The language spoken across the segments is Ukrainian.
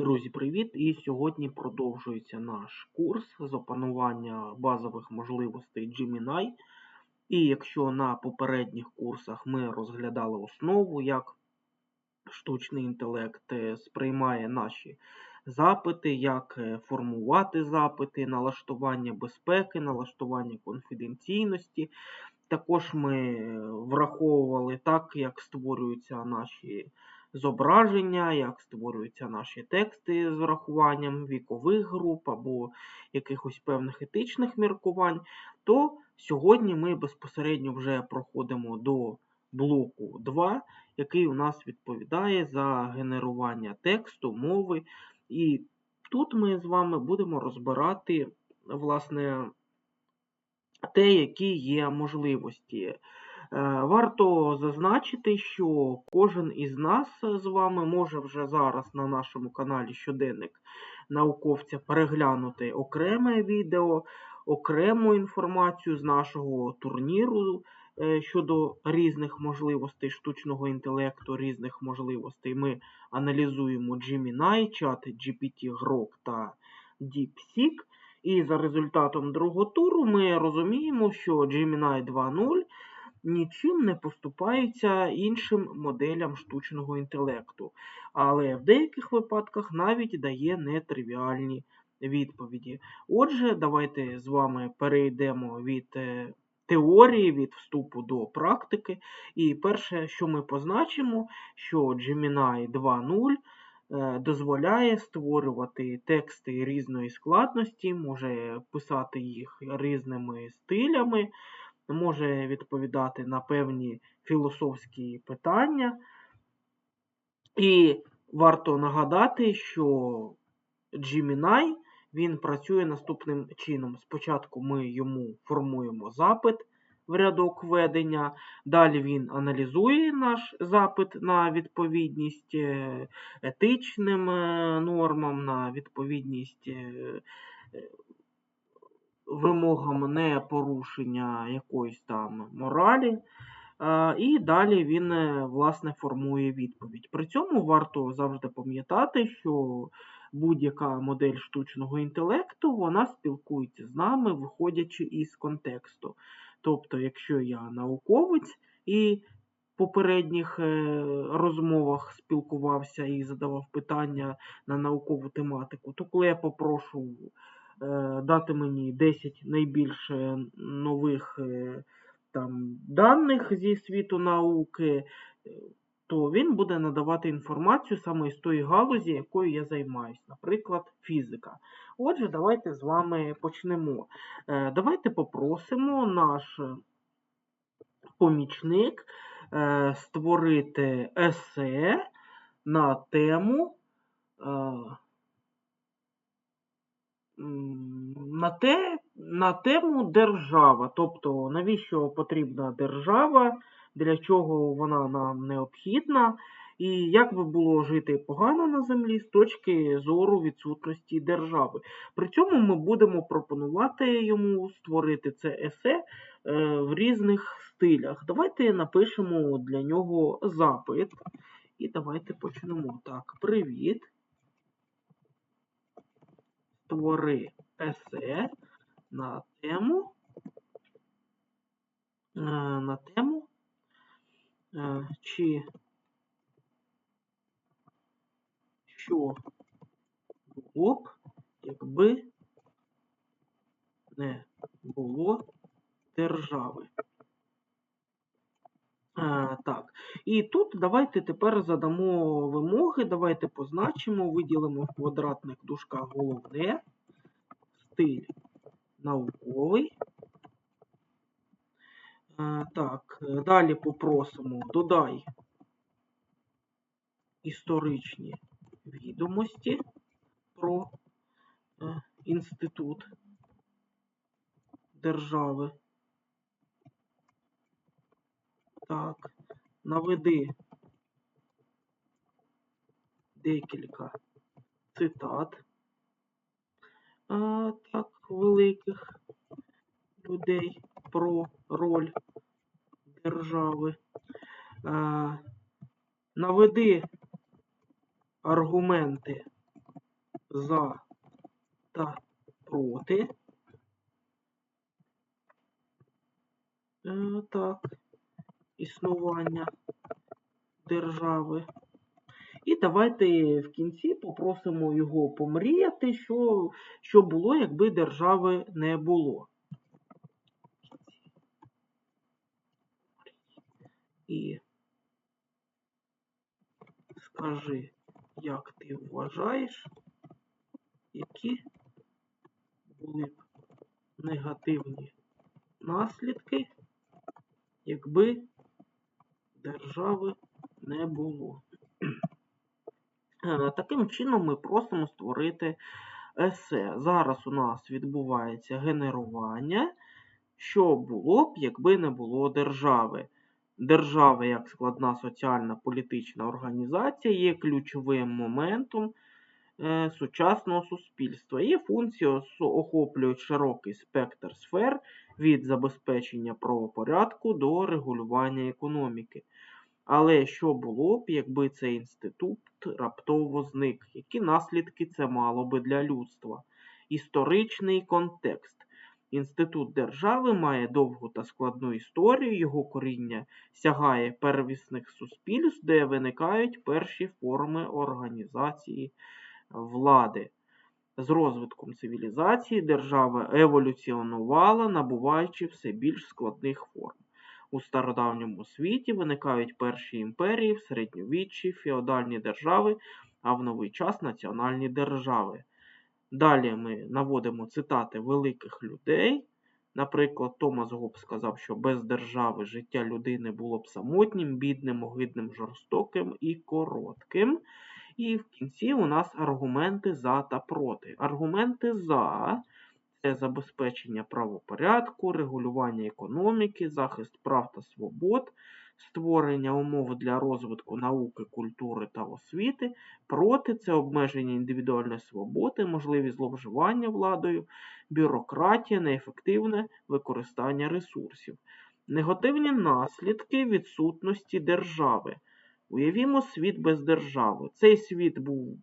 Друзі, привіт! І сьогодні продовжується наш курс з опанування базових можливостей Gemini. І якщо на попередніх курсах ми розглядали основу, як штучний інтелект е, сприймає наші запити, як е, формувати запити, налаштування безпеки, налаштування конфіденційності. Також ми е, враховували так, як створюються наші зображення, як створюються наші тексти з врахуванням вікових груп або якихось певних етичних міркувань, то сьогодні ми безпосередньо вже проходимо до блоку 2, який у нас відповідає за генерування тексту, мови. І тут ми з вами будемо розбирати, власне, те, які є можливості. Е, варто зазначити, що кожен із нас з вами може вже зараз на нашому каналі Щоденник науковця переглянути окреме відео, окрему інформацію з нашого турніру е, щодо різних можливостей штучного інтелекту, різних можливостей. Ми аналізуємо Gemini, чати GPT, Grok та DeepSeek. І за результатом другого туру ми розуміємо, що Gemini 2.0 нічим не поступається іншим моделям штучного інтелекту, але в деяких випадках навіть дає нетривіальні відповіді. Отже, давайте з вами перейдемо від е, теорії, від вступу до практики. І перше, що ми позначимо, що Gemini 2.0 е, дозволяє створювати тексти різної складності, може писати їх різними стилями може відповідати на певні філософські питання. І варто нагадати, що Gemini він працює наступним чином. Спочатку ми йому формуємо запит в рядок введення, далі він аналізує наш запит на відповідність е, етичним е, нормам, на відповідність е, вимогам не порушення якоїсь там моралі. І далі він, е, власне, формує відповідь. При цьому варто завжди пам'ятати, що будь-яка модель штучного інтелекту вона спілкується з нами, виходячи із контексту. Тобто, якщо я науковець і в попередніх е, розмовах спілкувався і задавав питання на наукову тематику, то коли я попрошу Е, дати мені 10 найбільш нових е, там, даних зі світу науки, то він буде надавати інформацію саме з тої галузі, якою я займаюся, наприклад, фізика. Отже, давайте з вами почнемо. Е, давайте попросимо наш помічник створити есе на тему на те, на тему держава. Тобто, навіщо потрібна держава, для чого вона нам необхідна, і як би було жити погано на землі з точки зору відсутності держави. При цьому ми будемо пропонувати йому створити це есе е, в різних стилях. Давайте напишемо для нього запит. І давайте почнемо. Так, привіт створи есе на тему е, на тему, е, чи що було б, якби не було держави. Так, і тут давайте тепер задамо вимоги, давайте позначимо, виділимо в квадратних дужках головне, стиль науковий. Так, далі попросимо додай історичні відомості про е, інститут держави. Так, наведи декілька цитат а, так, великих людей про роль держави. А, наведи аргументи за та проти. Е, так, існування держави. І давайте в кінці попросимо його помріяти, що, що було, якби держави не було. І скажи, як ти вважаєш, які були б негативні наслідки, якби держави не було. Е, Таким чином ми просимо створити есе. Зараз у нас відбувається генерування, що було б, якби не було держави. Держава як складна соціальна політична організація є ключовим моментом е, сучасного суспільства. Її функції охоплюють широкий спектр сфер від забезпечення правопорядку до регулювання економіки. Але що було б, якби цей інститут раптово зник? Які наслідки це мало би для людства? Історичний контекст. Інститут держави має довгу та складну історію, його коріння сягає первісних суспільств, де виникають перші форми організації влади. З розвитком цивілізації держава еволюціонувала, набуваючи все більш складних форм. У стародавньому світі виникають перші імперії, в середньовіччі феодальні держави, а в новий час національні держави. Далі ми наводимо цитати великих людей. Наприклад, Томас Гоб сказав, що без держави життя людини було б самотнім, бідним, огидним, жорстоким і коротким. І в кінці у нас аргументи за та проти. Аргументи за це забезпечення правопорядку, регулювання економіки, захист прав та свобод, створення умов для розвитку науки, культури та освіти. Проти це обмеження індивідуальної свободи, можливі зловживання владою, бюрократія, неефективне використання ресурсів. Негативні наслідки відсутності держави. Уявімо світ без держави. Цей світ був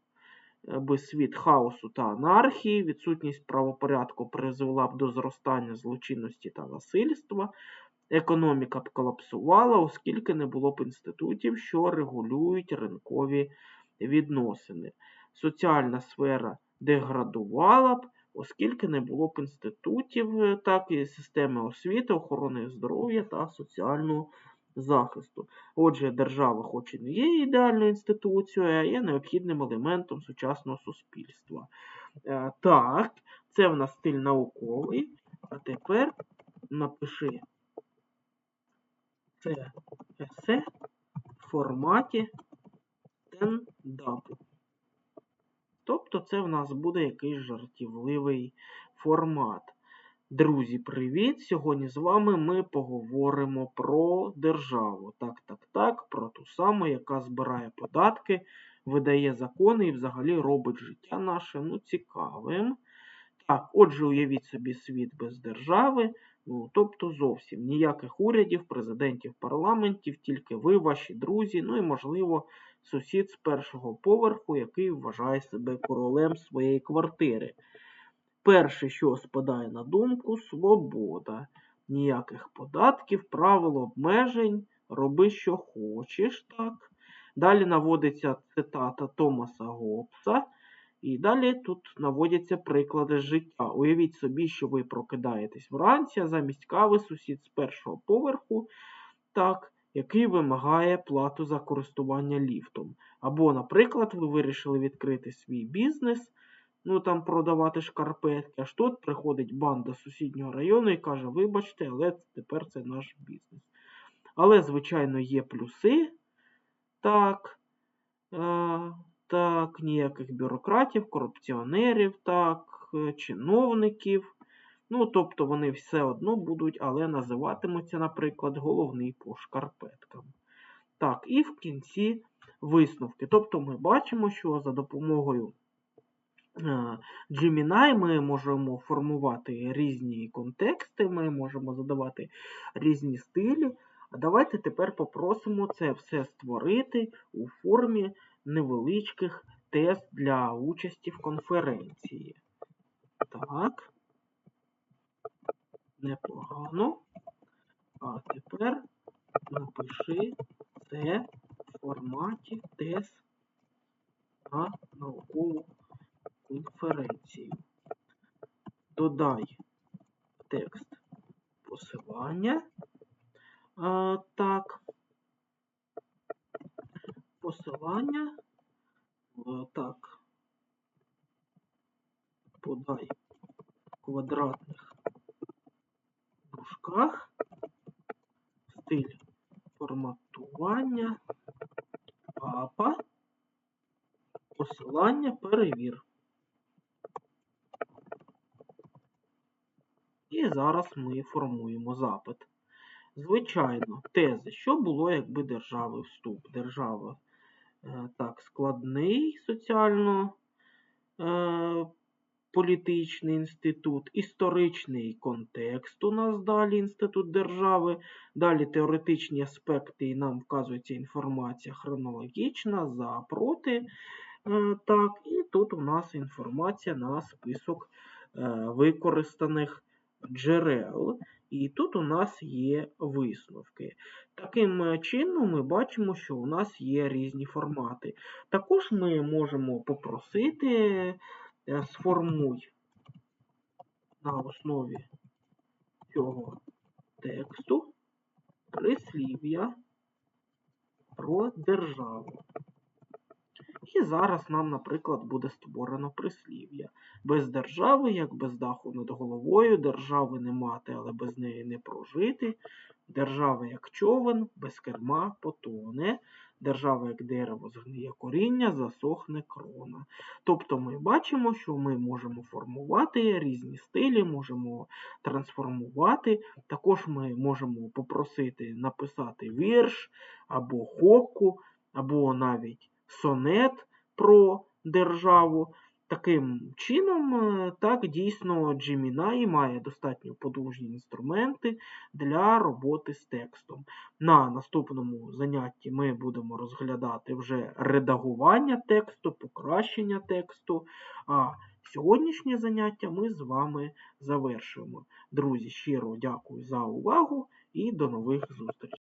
би світ хаосу та анархії, відсутність правопорядку призвела б до зростання злочинності та насильства, економіка б колапсувала, оскільки не було б інститутів, що регулюють ринкові відносини. Соціальна сфера деградувала б, оскільки не було б інститутів, так і системи освіти, охорони здоров'я та соціального захисту. Отже, держава, хоч і не є ідеальною інституцією, а є необхідним елементом сучасного суспільства. Е, Так, це в нас стиль науковий. А тепер напиши це есе в форматі стендапу. Тобто це в нас буде якийсь жартівливий формат. Друзі, привіт! Сьогодні з вами ми поговоримо про державу. Так, так, так, про ту саму, яка збирає податки, видає закони і взагалі робить життя наше ну, цікавим. Так, отже, уявіть собі світ без держави, ну, тобто зовсім ніяких урядів, президентів, парламентів, тільки ви, ваші друзі, ну і, можливо, сусід з першого поверху, який вважає себе королем своєї квартири. Перше, що спадає на думку, свобода. Ніяких податків, правил обмежень, роби, що хочеш, так. Далі наводиться цитата Томаса Гоббса. І далі тут наводяться приклади життя. Уявіть собі, що ви прокидаєтесь вранці, а замість кави сусід з першого поверху, так, який вимагає плату за користування ліфтом. Або, наприклад, ви вирішили відкрити свій бізнес, ну там продавати шкарпетки, аж тут приходить банда з сусіднього району і каже, вибачте, але тепер це наш бізнес. Але, звичайно, є плюси. Так. Е, так, ніяких бюрократів, корупціонерів, так, е, чиновників. Ну, тобто вони все одно будуть, але називатимуться, наприклад, головний по шкарпеткам. Так, і в кінці висновки. Тобто ми бачимо, що за допомогою Gemini ми можемо формувати різні контексти, ми можемо задавати різні стилі. А давайте тепер попросимо це все створити у формі невеличких тест для участі в конференції. Так. Непогано. А тепер напиши це в форматі тест на наукову конференцію. Додай текст посилання. А, так. Посилання. Е, Так. Подай в квадратних дужках. Стиль форматування. Папа. Посилання перевір. І зараз ми формуємо запит. Звичайно, тези. Що було, якби держави вступ? Держава е, так, складний соціально е, політичний інститут, історичний контекст у нас далі інститут держави, далі теоретичні аспекти, і нам вказується інформація хронологічна, за, проти. Е, Так, і тут у нас інформація на список використаних джерел. І тут у нас є висновки. Таким е, чином ми бачимо, що у нас є різні формати. Також ми можемо попросити е, сформуй на основі цього тексту прислів'я про державу. І зараз нам, наприклад, буде створено прислів'я. Без держави, як без даху над головою, держави не мати, але без неї не прожити. Держава як човен, без керма потоне. Держава як дерево згниє коріння, засохне крона. Тобто ми бачимо, що ми можемо формувати різні стилі, можемо трансформувати. Також ми можемо попросити написати вірш або хокку, або навіть сонет про державу. Таким чином, е, так, дійсно, Gemini має достатньо подовжні інструменти для роботи з текстом. На наступному занятті ми будемо розглядати вже редагування тексту, покращення тексту. А сьогоднішнє заняття ми з вами завершуємо. Друзі, щиро дякую за увагу і до нових зустрічей!